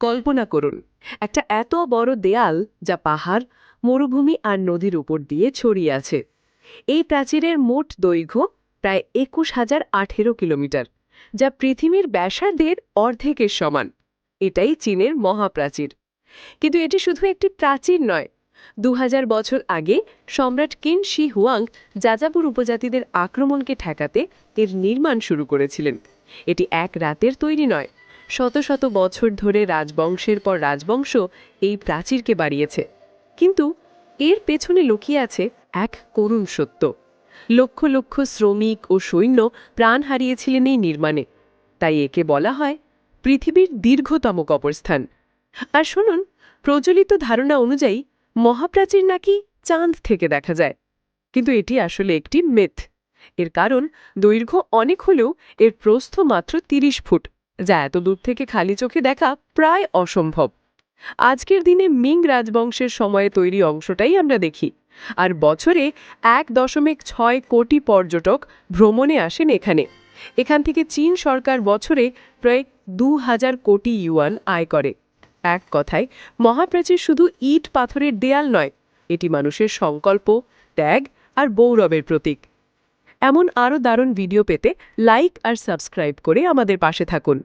কল্পনা করুন, একটা এত বড় দেয়াল যা পাহাড়, মরুভূমি আর নদীর উপর দিয়ে ছড়িয়ে আছে। এই প্রাচীরের মোট দৈর্ঘ্য প্রায় একুশ হাজার আঠেরো কিলোমিটার, যা পৃথিবীর ব্যাসার্ধের অর্ধেকের সমান। এটাই চীনের মহাপ্রাচীর। কিন্তু এটি শুধু একটি প্রাচীর নয়। দু বছর আগে সম্রাট কিন শি হুয়াং যাযাপুর উপজাতিদের আক্রমণকে ঠেকাতে এর নির্মাণ শুরু করেছিলেন। এটি এক রাতের তৈরি নয় শত শত বছর ধরে রাজবংশের পর রাজবংশ এই প্রাচীরকে বাড়িয়েছে। কিন্তু এর পেছনে লুকিয়ে আছে এক করুণ সত্য। লক্ষ লক্ষ শ্রমিক ও সৈন্য প্রাণ হারিয়েছিলেন এই নির্মাণে। তাই একে বলা হয় পৃথিবীর দীর্ঘতম কবরস্থান। আর শুনুন, প্রচলিত ধারণা অনুযায়ী মহাপ্রাচীর নাকি চাঁদ থেকে দেখা যায়। কিন্তু এটি আসলে একটি মিথ। এর কারণ দৈর্ঘ্য অনেক হলেও এর প্রস্থ মাত্র তিরিশ ফুট। যা এত দূর থেকে খালি চোখে দেখা প্রায় অসম্ভব। আজকের দিনে মিং রাজবংশের সময়ে তৈরি অংশটাই আমরা দেখি। আর বছরে এক দশমিক ছয় কোটি পর্যটক ভ্রমণে আসেন এখানে। এখান থেকে চীন সরকার বছরে প্রায় দু হাজার কোটি ইউয়ান আয় করে। এক কথায়, মহাপ্রাচীর শুধু ইট পাথরের দেয়াল নয়, এটি মানুষের সংকল্প, ত্যাগ আর গৌরবের প্রতীক। এমন আরও দারুণ ভিডিও পেতে লাইক আর সাবস্ক্রাইব করে আমাদের পাশে থাকুন।